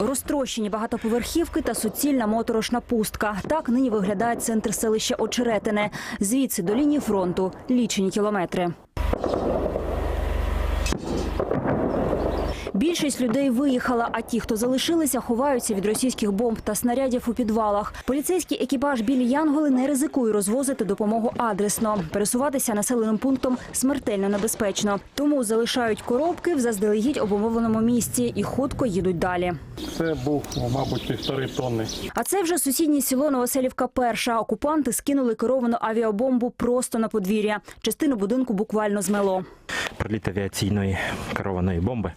Розтрощені багатоповерхівки та суцільна моторошна пустка. Так нині виглядає центр селища Очеретине. Звідси до лінії фронту лічені кілометри. Більшість людей виїхала, а ті, хто залишилися, ховаються від російських бомб та снарядів у підвалах. Поліцейський екіпаж білі Янголи не ризикує розвозити допомогу адресно. Пересуватися населеним пунктом смертельно небезпечно. Тому залишають коробки в заздалегідь обумовленому місці і хутко їдуть далі. Це був, мабуть, півтори тонни. А це вже сусіднє село Новоселівка. Перша окупанти скинули керовану авіабомбу просто на подвір'я. Частину будинку буквально змело. Приліт авіаційної керованої бомби,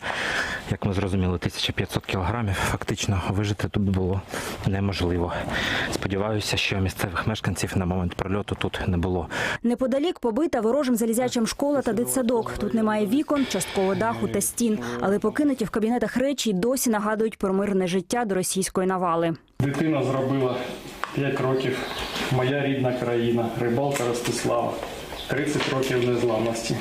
як ми зрозуміли, 1500 кілограмів. Фактично вижити тут було неможливо. Сподіваюся, що місцевих мешканців на момент прольоту тут не було. Неподалік побита ворожим залізячим школа та дитсадок. Тут немає вікон, частково даху та стін. Але покинуті в кабінетах речі й досі нагадують про мирне життя до російської навали. Дитина зробила 5 років. Моя рідна країна, рибалка Ростислава. 30 років незламності.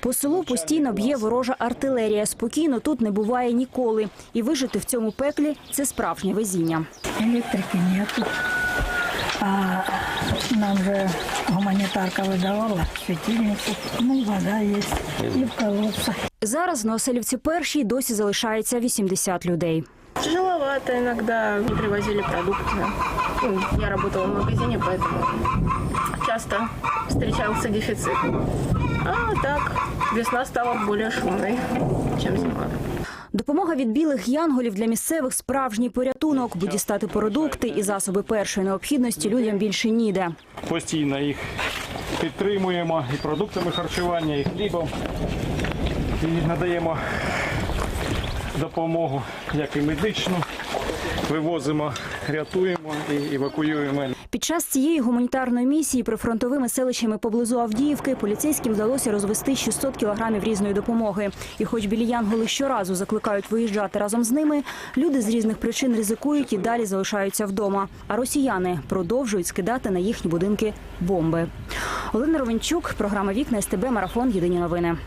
По селу постійно б'є ворожа артилерія. Спокійно тут не буває ніколи. І вижити в цьому пеклі це справжнє везіння. Электрики нету. А нам же гуманитарка выдавала светильницы. Ну, вода есть. И в колодцах. Зараз в Новоселівці першій досі залишається 80 людей. Тяжеловато иногда не привозили продукты. Ну, Я работала в магазине, поэтому часто встречался дефицит. А так, весна стала более шумной, чем зима. Допомога від білих янголів для місцевих справжній порятунок, бо дістати продукти і засоби першої необхідності людям більше ніде. Постійно їх підтримуємо і продуктами харчування, і хлібом. І надаємо допомогу, як і медичну. Вивозимо, рятуємо і евакуюємо. Під час цієї гуманітарної місії прифронтовими селищами поблизу Авдіївки поліцейським вдалося розвести 600 кілограмів різної допомоги. І хоч білі янголи щоразу закликають виїжджати разом з ними, люди з різних причин ризикують і далі залишаються вдома. А росіяни продовжують скидати на їхні будинки бомби. Олена Ровенчук, програма Вікна СТБ Марафон. Єдині новини.